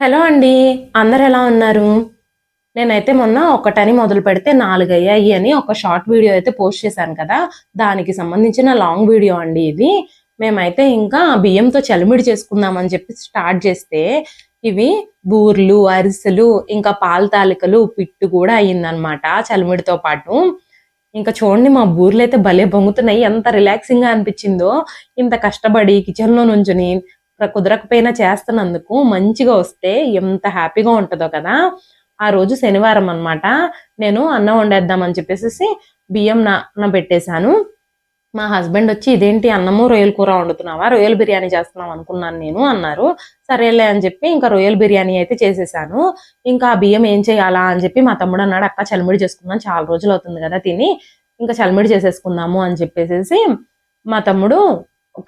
Hello అండి అందరు ఎలా ఉన్నారు? నేనైతే మొన్న ఒకటని మొదలు పెడితే నాలుగు అయ్యాయి అని ఒక షార్ట్ వీడియో అయితే పోస్ట్ చేశాను కదా. దానికి సంబంధించిన లాంగ్ వీడియో అండి ఇది. మేమైతే ఇంకా బియ్యంతో చలిమిడి చేసుకుందామని చెప్పి స్టార్ట్ చేస్తే ఇవి బూర్లు అరిసెలు ఇంకా పాల తాలికలు పిట్టు కూడా అయ్యిందనమాట చలిమిడితో పాటు. ఇంకా చూడండి మా బూర్లు అయితే భలే బొంగుతున్నాయి. ఎంత రిలాక్సింగ్గా అనిపించిందో ఇంత కష్టపడి కిచెన్లో నుంచుని కుదరకపోయినా చేస్తున్నందుకు మంచిగా వస్తే ఎంత హ్యాపీగా ఉంటుందో కదా. ఆ రోజు శనివారం అన్నమాట. నేను అన్నం వండేద్దామని చెప్పేసి బియ్యం నా నా పెట్టేశాను. మా హస్బెండ్ వచ్చి ఇదేంటి అన్నము రొయ్యల కూర వండుతున్నావా? రొయ్యల బిర్యానీ చేస్తున్నాం అనుకున్నాను నేను అన్నారు. సరేలే అని చెప్పి ఇంకా రొయ్యల బిర్యానీ అయితే చేసేసాను. ఇంకా ఆ బియ్యం ఏం చేయాలా అని చెప్పి మా తమ్ముడు అన్నాడు అక్క చలిమిడి చేసుకుందాం చాలా రోజులు అవుతుంది కదా తిని ఇంకా చలిమిడి చేసేసుకుందాము అని చెప్పేసేసి మా తమ్ముడు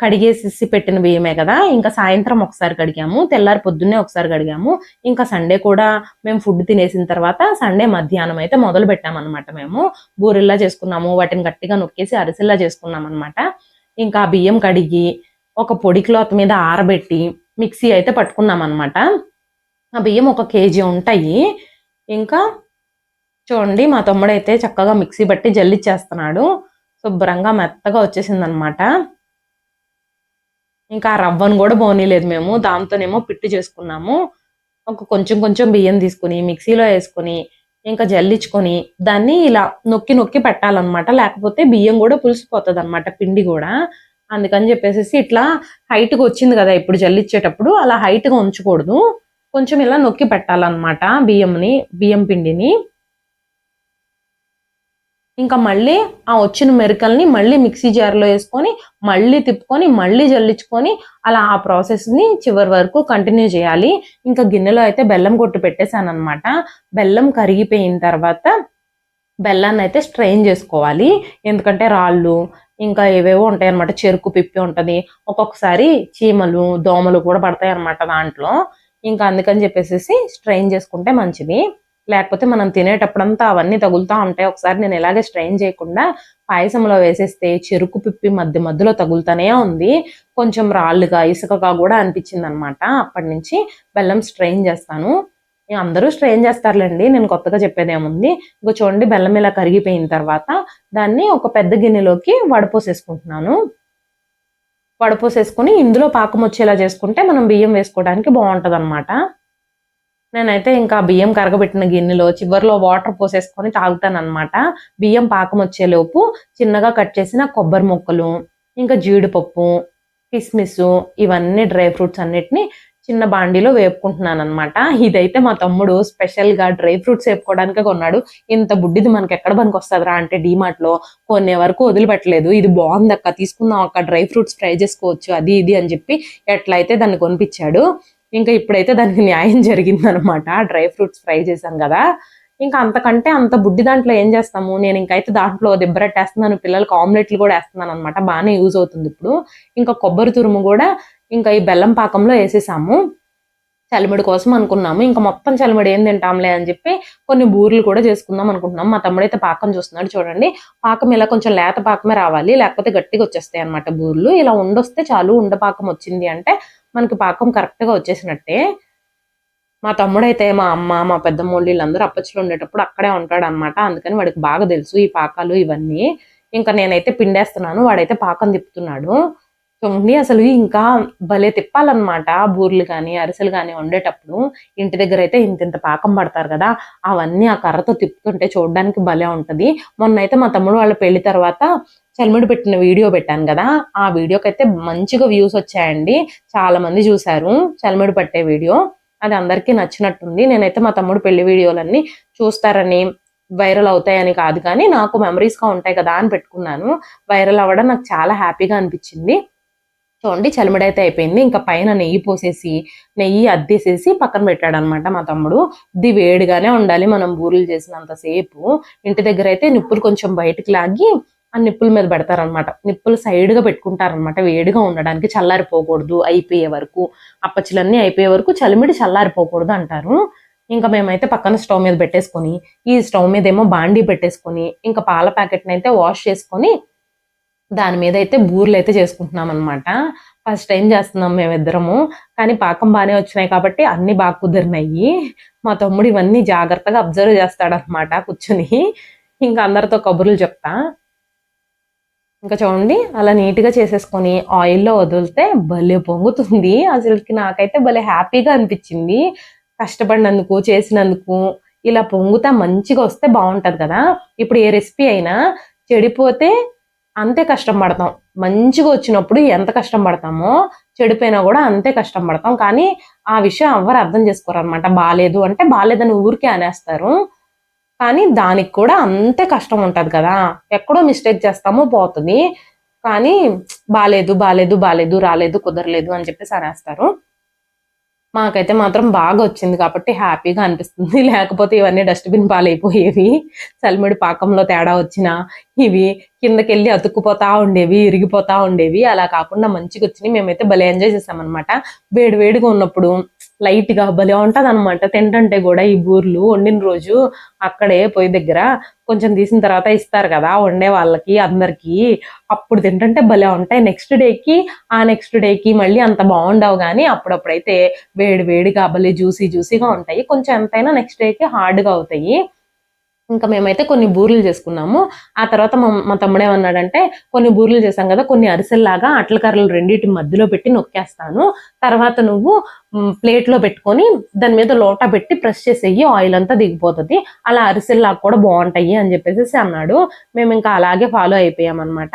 కడిగేసి పెట్టిన బియ్యమే కదా. ఇంకా సాయంత్రం ఒకసారి కడిగాము. తెల్లారి పొద్దున్నే ఒకసారి కడిగాము. ఇంకా సండే కూడా మేము ఫుడ్ తినేసిన తర్వాత సండే మధ్యాహ్నం అయితే మొదలు పెట్టామన్నమాట మేము. బూరెల్లా చేసుకున్నాము. వాటిని గట్టిగా నొక్కేసి అరిసెల్లా చేసుకున్నాం అనమాట ఇంకా ఆ బియ్యం కడిగి ఒక పొడి క్లాత్ మీద ఆరబెట్టి మిక్సీ అయితే పట్టుకున్నాం అనమాట ఆ బియ్యం ఒక కేజీ ఉంటాయి. ఇంకా చూడండి మా తమ్ముడు అయితే చక్కగా మిక్సీ పట్టి జల్లిచ్చేస్తున్నాడు. శుభ్రంగా మెత్తగా వచ్చేసింది అనమాట ఇంకా ఆ రవ్వను కూడా పోనీలేదు మేము. దాంతోనేమో పిట్టు చేసుకున్నాము. ఒక కొంచెం కొంచెం బియ్యం తీసుకుని మిక్సీలో వేసుకొని ఇంకా జల్లించుకొని దాన్ని ఇలా నొక్కి నొక్కి పెట్టాలన్నమాట. లేకపోతే బియ్యం కూడా పులిసిపోతుంది అనమాట పిండి కూడా. అందుకని చెప్పేసి ఇట్లా హైట్గా వచ్చింది కదా ఇప్పుడు జల్లిచ్చేటప్పుడు అలా హైట్గా గా ఉంచకూడదు. కొంచెం ఇలా నొక్కి పెట్టాలన్నమాట బియ్యంని బియ్యం పిండిని. ఇంకా మళ్ళీ ఆ వచ్చిన మెరకల్ని మళ్ళీ మిక్సీ జార్లో వేసుకొని మళ్ళీ తిప్పుకొని మళ్ళీ జల్లించుకొని అలా ఆ ప్రాసెస్ని చివరి వరకు కంటిన్యూ చేయాలి. ఇంకా గిన్నెలో అయితే బెల్లం కొట్టు పెట్టేశాను అనమాట బెల్లం కరిగిపోయిన తర్వాత బెల్లాన్ని అయితే స్ట్రెయిన్ చేసుకోవాలి. ఎందుకంటే రాళ్ళు ఇంకా ఏవేవో ఉంటాయి అనమాట చెరుకు పిప్పి ఉంటుంది. ఒక్కొక్కసారి చీమలు దోమలు కూడా పడతాయి అనమాట దాంట్లో. ఇంకా అందుకని చెప్పేసి స్ట్రెయిన్ చేసుకుంటే మంచిది. లేకపోతే మనం తినేటప్పుడంతా అవన్నీ తగులుతా ఉంటాయి. ఒకసారి నేను ఇలాగే స్ట్రెయిన్ చేయకుండా పాయసంలో వేసేస్తే చెరుకు పిప్పి మధ్య మధ్యలో తగులుతూనే ఉంది. కొంచెం రాళ్ళుగా ఇసుకగా కూడా అనిపించింది అనమాట అప్పటి నుంచి బెల్లం స్ట్రెయిన్ చేస్తాను. అందరూ స్ట్రెయిన్ చేస్తారులేండి. నేను కొత్తగా చెప్పేది ఏముంది? ఇంకో చూడండి బెల్లం ఇలా కరిగిపోయిన తర్వాత దాన్ని ఒక పెద్ద గిన్నెలోకి వడపోసేసుకుంటున్నాను. వడపోసేసుకుని ఇందులో పాకం వచ్చేలా చేసుకుంటే మనం బియ్యం వేసుకోవడానికి బాగుంటది నేనైతే ఇంకా బియ్యం కరగబెట్టిన గిన్నెలో చివర్లో వాటర్ పోసేసుకొని తాగుతాను బియ్యం పాకం వచ్చేలోపు చిన్నగా కట్ చేసిన కొబ్బరి ముక్కలు ఇంకా జీడిపప్పు కిస్మిస్ ఇవన్నీ డ్రై ఫ్రూట్స్ అన్నిటిని చిన్న బాండీలో వేపుకుంటున్నాను అనమాట ఇదైతే మా తమ్ముడు స్పెషల్గా డ్రై ఫ్రూట్స్ వేపుకోవడానికి కొన్నాడు. ఇంత బుడ్డిది మనకి ఎక్కడ పనికి వస్తుందిరా అంటే డిమార్ట్లో కొనే వరకు వదిలిపెట్టలేదు. ఇది బాగుంది అక్క తీసుకుందాం అక్క డ్రై ఫ్రూట్స్ ట్రై చేసుకోవచ్చు అది ఇది అని చెప్పి ఎట్లయితే దాన్ని కొనిపించాడు. ఇంకా ఇప్పుడైతే దానికి న్యాయం జరిగిందనమాట. డ్రై ఫ్రూట్స్ ఫ్రై చేశాం కదా. ఇంకా అంతకంటే అంత బుడ్డి దాంట్లో ఏం చేస్తాము? నేను ఇంకైతే దాంట్లో దిబ్బరట్టేస్తున్నాను. పిల్లలకి ఆమ్లెట్లు కూడా వేస్తున్నాను అనమాట బాగానే యూజ్ అవుతుంది ఇప్పుడు. ఇంకా కొబ్బరి తురుము కూడా ఇంకా ఈ బెల్లం పాకంలో వేసేసాము. చలిమిడి కోసం అనుకున్నాము. ఇంకా మొత్తం చలిమిడి ఏం తింటాంలే అని చెప్పి కొన్ని బూర్లు కూడా చేసుకుందాం అనుకుంటున్నాం. మా తమ్ముడైతే పాకం చూస్తున్నాడు చూడండి. పాకం ఇలా కొంచెం లేత పాకమే రావాలి. లేకపోతే గట్టిగా వచ్చేస్తాయి అనమాట బూర్లు. ఇలా ఉండొస్తే చాలు ఉండ పాకం వచ్చింది అంటే మనకి పాకం కరెక్ట్గా వచ్చేసినట్టే మా తమ్ముడైతే మా అమ్మ మా పెద్దమ్మ వీళ్ళందరూ అప్పచ్చులు ఉండేటప్పుడు అక్కడే ఉంటాడు అనమాట అందుకని వాడికి బాగా తెలుసు ఈ పాకాలు ఇవన్నీ. ఇంకా నేనైతే పిండేస్తున్నాను వాడైతే పాకం తిప్పుతున్నాడు. చూడండి అసలు ఇంకా భలే తిప్పాలన్నమాట. బూర్లు కానీ అరిసెలు కానీ వండేటప్పుడు ఇంటి దగ్గర అయితే ఇంత ఇంత పాకం పడతారు కదా అవన్నీ ఆ కర్రతో తిప్పుతుంటే చూడడానికి భలే ఉంటది. మొన్న అయితే మా తమ్ముడు వాళ్ళ పెళ్ళి తర్వాత చలిమిడి పెట్టిన వీడియో పెట్టాను కదా ఆ వీడియోకి అయితే మంచిగా వ్యూస్ వచ్చాయండి. చాలా మంది చూశారు చలిమిడి పట్టే వీడియో. అది అందరికీ నచ్చినట్టుంది. నేనైతే మా తమ్ముడు పెళ్ళి వీడియోలన్నీ చూస్తారని వైరల్ అవుతాయని కాదు కానీ నాకు మెమరీస్గా ఉంటాయి కదా అని పెట్టుకున్నాను. వైరల్ అవ్వడం నాకు చాలా హ్యాపీగా అనిపించింది. చూడండి చలిమిడి అయితే అయిపోయింది. ఇంకా పైన నెయ్యి పోసేసి నెయ్యి అద్దేసేసి పక్కన పెట్టాడనమాట మా తమ్ముడు. ఇది వేడిగానే ఉండాలి. మనం బూరెలు చేసినంతసేపు ఇంటి దగ్గర అయితే నిప్పులు కొంచెం బయటికి లాగి ఆ నిప్పుల మీద పెడతారనమాట నిప్పులు సైడ్గా పెట్టుకుంటారనమాట వేడిగా ఉండడానికి చల్లారిపోకూడదు అయిపోయే వరకు. అప్పచ్చులన్నీ అయిపోయే వరకు చలిమిడి చల్లారిపోకూడదు అంటారు. ఇంకా మేమైతే పక్కన స్టవ్ మీద పెట్టేసుకొని ఈ స్టవ్ మీద ఏమో బాండీ పెట్టేసుకొని ఇంకా పాల ప్యాకెట్ని అయితే వాష్ చేసుకొని దాని మీద అయితే బూర్లు అయితే చేసుకుంటున్నాం అనమాట ఫస్ట్ టైం చేస్తున్నాం మేమిద్దరము. కానీ పాకం బాగానే వచ్చినాయి కాబట్టి అన్ని బాగా కుదిరినాయి. మా తమ్ముడు ఇవన్నీ జాగ్రత్తగా అబ్జర్వ్ చేస్తాడనమాట కూర్చుని. ఇంకా అందరితో కబుర్లు చెప్తా. ఇంకా చూడండి అలా నీట్గా చేసేసుకొని ఆయిల్లో వదిలితే భలే పొంగుతుంది. అసలుకి నాకైతే భలే హ్యాపీగా అనిపించింది. కష్టపడినందుకు చేసినందుకు ఇలా పొంగుతా మంచిగా వస్తే బాగుంటుంది కదా. ఇప్పుడు ఏ రెసిపీ అయినా చెడిపోతే అంతే కష్టం పడతాం. మంచిగా వచ్చినప్పుడు ఎంత కష్టం పడతామో చెడిపోయినా కూడా అంతే కష్టం పడతాం. కానీ ఆ విషయం ఎవరు అర్థం చేసుకోరు అనమాట బాగాలేదు అంటే బాగాలేదని ఊరికే అనేస్తారు. కానీ దానికి కూడా అంతే కష్టం ఉంటుంది కదా. ఎక్కడో మిస్టేక్ చేస్తామో పోతుంది. కానీ బాగాలేదు బాలేదు బాలేదు రాలేదు కుదరలేదు అని చెప్పేసి అనేస్తారు. మాకైతే మాత్రం బాగా వచ్చింది కాబట్టి హ్యాపీగా అనిపిస్తుంది. లేకపోతే ఇవన్నీ డస్ట్బిన్ పాలైపోయేవి. చలిమిడి పాకంలో తేడా వచ్చిన ఇవి కిందకెళ్ళి అతుక్కుపోతా ఉండేవి ఇరిగిపోతా ఉండేవి. అలా కాకుండా మంచిగా వచ్చినాయి మేమైతే భలే ఎంజాయ్ చేసామన్నమాట. వేడి వేడిగా ఉన్నప్పుడు లైట్గా భలే ఉంటది అనమాట తింటంటే కూడా ఈ బూర్లు వండిన రోజు అక్కడే పొయ్యి దగ్గర కొంచెం తీసిన తర్వాత ఇస్తారు కదా వండే వాళ్ళకి అందరికి. అప్పుడు తింటుంటే భలే ఉంటాయి. నెక్స్ట్ డేకి ఆ నెక్స్ట్ డేకి మళ్ళీ అంత బాగుండవు కానీ అప్పుడప్పుడైతే వేడి వేడిగా భలే జ్యూసీ జ్యూసీగా ఉంటాయి. కొంచెం ఎంతైనా నెక్స్ట్ డేకి హార్డ్గా అవుతాయి. ఇంకా మేమైతే కొన్ని బూరెలు చేసుకున్నాము. ఆ తర్వాత మా మా తమ్ముడు ఏమన్నాడంటే కొన్ని బూరెలు చేసాం కదా కొన్ని అరిసెల్లాగా అట్ల కర్రలు రెండింటి మధ్యలో పెట్టి నొక్కేస్తాను. తర్వాత నువ్వు ప్లేట్లో పెట్టుకొని దాని మీద లోటా పెట్టి ప్రెస్ చేసేయి ఆయిల్ అంతా దిగిపోతుంది. అలా అరిసెల్లాగా కూడా బాగుంటాయి అని చెప్పేసి అన్నాడు. మేము ఇంకా అలాగే ఫాలో అయిపోయామన్నమాట.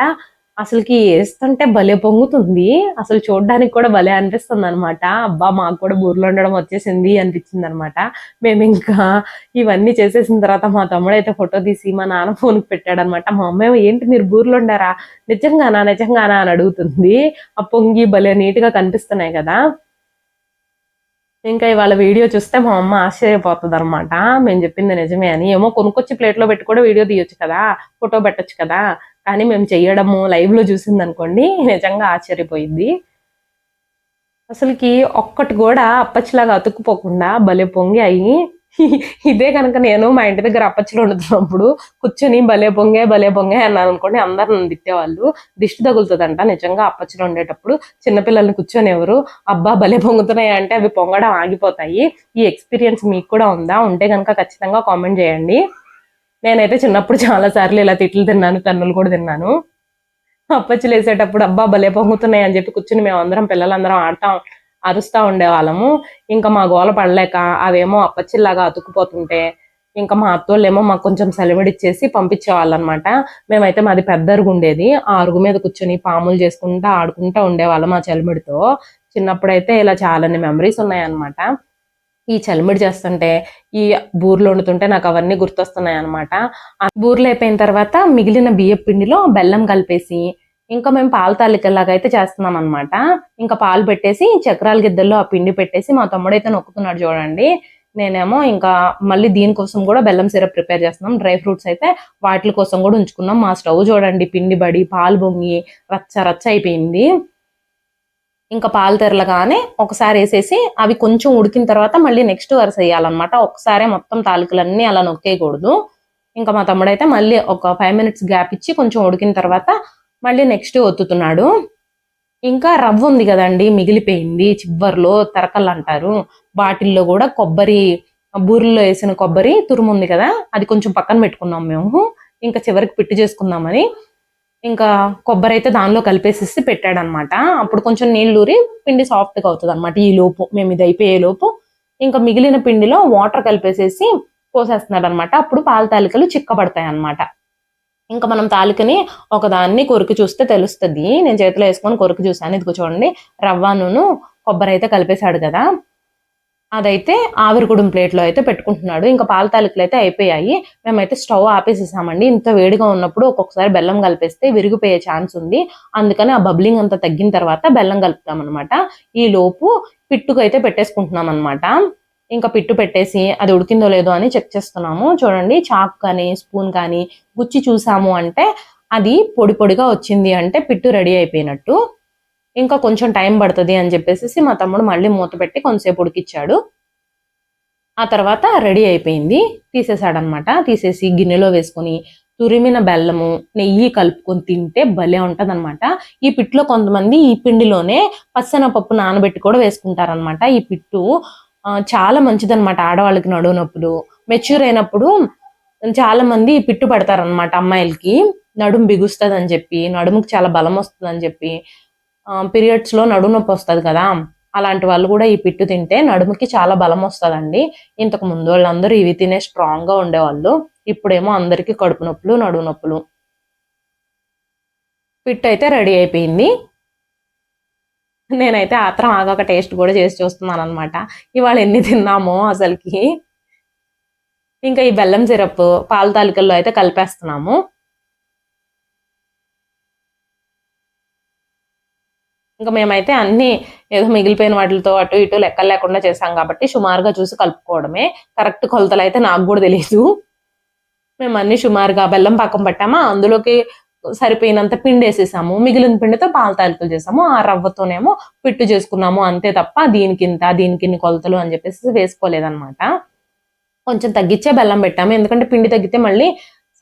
అసలుకి వేస్తుంటే భలే పొంగుతుంది. అసలు చూడడానికి కూడా భలే అనిపిస్తుంది అనమాట అబ్బా మాకు కూడా బూర్లు ఉండడం వచ్చేసింది అనిపించింది అనమాట మేము ఇంకా ఇవన్నీ చేసేసిన తర్వాత మా తమ్ముడు అయితే ఫోటో తీసి మా నాన్న ఫోన్కి పెట్టాడు అనమాట మా అమ్మ ఏంటి మీరు బూర్లు ఉండారా నిజంగానా నిజంగానా అని అడుగుతుంది. ఆ పొంగి భలే నీట్గా కనిపిస్తున్నాయి కదా. ఇంకా ఇవాళ వీడియో చూస్తే మా అమ్మ ఆశ్చర్యపోతుంది అనమాట మేము చెప్పింది నిజమే అని. ఏమో కొనుక్కొచ్చి ప్లేట్లో పెట్టి కూడా వీడియో తీయొచ్చు కదా ఫోటో పెట్టొచ్చు కదా కానీ మేము చేయడము లైవ్లో చూసింది అనుకోండి నిజంగా ఆశ్చర్యపోయింది అసలుకి ఒక్కటి కూడా అప్పచ్చిలాగా అతుక్కుపోకుండా భలే పొంగి అయ్యి ఇదే కనుక నేను మా ఇంటి దగ్గర అప్పచ్చిలో వండుతున్నప్పుడు కూర్చొని భలే పొంగే భలే పొంగే అన్నాను అనుకోండి అందరు నన్ను తిట్టేవాళ్ళు. దిష్టి తగులుతుందంట నిజంగా అప్పచ్చిలో ఉండేటప్పుడు చిన్నపిల్లల్ని కూర్చొని ఎవరు అబ్బా భలే పొంగుతున్నాయి అంటే అవి పొంగడం ఆగిపోతాయి. ఈ ఎక్స్పీరియన్స్ మీకు కూడా ఉందా? ఉంటే కనుక ఖచ్చితంగా కామెంట్ చేయండి. నేనైతే చిన్నప్పుడు చాలా సార్లు ఇలా తిట్లు తిన్నాను తన్నులు కూడా తిన్నాను. అప్పచ్చులు వేసేటప్పుడు అబ్బా భలే పొంగుతున్నాయి అని చెప్పి కూర్చుని మేము అందరం పిల్లలందరం ఆడతా అరుస్తా ఉండేవాళ్ళము. ఇంకా మా గోల పడలేక అవేమో అప్పచ్చిల్లాగా అతుక్కుపోతుంటే ఇంకా మా అత్తోళ్ళేమో మాకు కొంచెం సెలవిడిచ్చేసి పంపించేవాళ్ళు అనమాట మేమైతే మాది పెద్ద అరుగు ఉండేది. ఆ అరుగు మీద కూర్చొని పాములు చేసుకుంటా ఆడుకుంటా ఉండేవాళ్ళం మా చలిమిడితో. చిన్నప్పుడైతే ఇలా చాలానే మెమరీస్ ఉన్నాయన్నమాట. ఈ చలిమిడి చేస్తుంటే ఈ బూర్లు వండుతుంటే నాకు అవన్నీ గుర్తొస్తున్నాయి అనమాట బూర్లు అయిపోయిన తర్వాత మిగిలిన బియ్య పిండిలో బెల్లం కలిపేసి ఇంకా మేము పాల తాలికల్లాగా అయితే చేస్తున్నాం అనమాట ఇంకా పాలు పెట్టేసి చక్రాల గిద్దల్లో ఆ పిండి పెట్టేసి మా తమ్ముడైతే నొక్కుతున్నాడు చూడండి. నేనేమో ఇంకా మళ్ళీ దీనికోసం కూడా బెల్లం సిరప్ ప్రిపేర్ చేస్తున్నాం. డ్రై ఫ్రూట్స్ అయితే వాటి కోసం కూడా ఉంచుకున్నాం. మా స్టవ్ చూడండి పిండి బడి పాలు బొంగి రచ్చ రచ్చ అయిపోయింది. ఇంకా పాలు తెరలగానే ఒకసారి వేసేసి అవి కొంచెం ఉడికిన తర్వాత మళ్ళీ నెక్స్ట్ వరుస వేయాలన్నమాట. ఒకసారి మొత్తం తాలికలన్నీ అలా నొక్కేయకూడదు. ఇంకా మా తమ్ముడైతే మళ్ళీ ఒక ఫైవ్ మినిట్స్ గ్యాప్ ఇచ్చి కొంచెం ఉడికిన తర్వాత మళ్ళీ నెక్స్ట్ ఒత్తుతున్నాడు. ఇంకా రవ్వ ఉంది కదండి మిగిలిపోయింది చివర్లో తరకలు అంటారు. వాటిల్లో కూడా కొబ్బరి బూరెల్లో వేసిన కొబ్బరి తురుము ఉంది కదా అది కొంచెం పక్కన పెట్టుకున్నాం మేము. ఇంకా చివరికి పిట్టి చేసుకుందామని ఇంకా కొబ్బరి అయితే దానిలో కలిపేసేసి పెట్టాడనమాట. అప్పుడు కొంచెం నీళ్ళు ఊరి పిండి సాఫ్ట్గా అవుతుంది అనమాట ఈ లోపు. మేము ఇది అయిపోయే లోపు. ఇంకా మిగిలిన పిండిలో వాటర్ కలిపేసేసి పోసేస్తున్నాడు అనమాట అప్పుడు పాల తాలికలు చిక్కబడతాయి అనమాట ఇంకా మనం తాలికని ఒకదాన్ని కొరికి చూస్తే తెలుస్తుంది. నేను చేతిలో వేసుకొని కొరికి చూసాను ఇదిగో చూడండి. రవ్వను కొబ్బరి అయితే కలిపేశాడు కదా. అదైతే ఆవిరిగుడం ప్లేట్లో అయితే పెట్టుకుంటున్నాడు. ఇంకా పాల తాలికలు అయితే అయిపోయాయి. మేమైతే స్టవ్ ఆపేసేసామండి. ఇంత వేడిగా ఉన్నప్పుడు ఒక్కొక్కసారి బెల్లం కలిపేస్తే విరిగిపోయే ఛాన్స్ ఉంది. అందుకని ఆ బబ్లింగ్ అంతా తగ్గిన తర్వాత బెల్లం కలుపుతాం అనమాట ఈ లోపు పిట్టుకు అయితే పెట్టేసుకుంటున్నాం అనమాట ఇంకా పిట్టు పెట్టేసి అది ఉడికిందో లేదో అని చెక్ చేస్తున్నాము. చూడండి చాక్ కానీ స్పూన్ కానీ గుచ్చి చూసాము అంటే అది పొడి పొడిగా వచ్చింది అంటే పిట్టు రెడీ అయిపోయినట్టు. ఇంకా కొంచెం టైం పడుతుంది అని చెప్పేసి మా తమ్ముడు మళ్ళీ మూత పెట్టి కొంతసేపు ఉడికిచ్చాడు. ఆ తర్వాత రెడీ అయిపోయింది. తీసేసాడనమాట తీసేసి గిన్నెలో వేసుకొని తురిమిన బెల్లము నెయ్యి కలుపుకొని తింటే భలే ఉంటదన్నమాట ఈ పిట్టులో కొంతమంది ఈ పిండిలోనే పచ్చనపప్పు నానబెట్టి కూడా వేసుకుంటారనమాట. ఈ పిట్టు చాలా మంచిదన్నమాట ఆడవాళ్ళకి నడువు నొప్పులు మెచ్యూర్ అయినప్పుడు చాలా మంది ఈ పిట్టు పెడతారనమాట అమ్మాయిలకి. నడుము బిగుస్తుంది అని చెప్పి నడుముకి చాలా బలం వస్తుంది అని చెప్పి. పీరియడ్స్లో నడునొప్పి నడుము నొప్పి వస్తుంది కదా అలాంటి వాళ్ళు కూడా ఈ పిట్టు తింటే నడుముకి చాలా బలం వస్తుందండి. ఇంతకు ముందు వాళ్ళందరూ ఇవి తినే స్ట్రాంగ్గా ఉండేవాళ్ళు ఇప్పుడేమో అందరికీ కడుపు నొప్పులు నడుము నొప్పులు. పిట్టు అయితే రెడీ అయిపోయింది. నేనైతే ఆత్రం ఆగాక టేస్ట్ కూడా చేసి చూస్తున్నాను అనమాట ఇవాళ ఎన్ని తిన్నామో అసలుకి. ఇంకా ఈ బెల్లం సిరప్ పాల తాలికల్లో అయితే కలిపేస్తున్నాము. ఇంకా మేమైతే అన్నీ ఏదో మిగిలిపోయిన వాటితో అటు ఇటు లెక్కలు లేకుండా చేసాం కాబట్టి సుమారుగా చూసి కలుపుకోవడమే. కరెక్ట్ కొలతలు అయితే నాకు కూడా తెలియదు మేము అన్ని సుమారుగా బెల్లం పాకం పట్టామా అందులోకి సరిపోయినంత పిండి వేసేసాము. మిగిలిన పిండితో పాల తాలికలు చేసాము ఆ రవ్వతోనేమో పిట్టు చేసుకున్నాము అంతే తప్ప దీనికింత దీనికిన్ని దీనికి కొలతలు అని చెప్పేసి వేసుకోలేదన్నమాట. కొంచెం తగ్గించే బెల్లం పెట్టాము. ఎందుకంటే పిండి తగ్గితే మళ్ళీ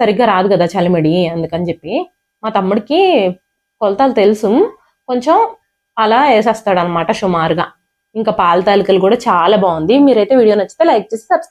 సరిగ్గా రాదు కదా చలిమిడి అందుకని చెప్పి. మా తమ్ముడికి కొలతలు తెలుసు. కొంచెం అలా వేసేస్తాడు అనమాట సుమారుగా. ఇంకా పాల తాలికలు కూడా చాలా బాగుంది. మీరైతే వీడియో నచ్చితే లైక్ చేసి సబ్స్క్రైబ్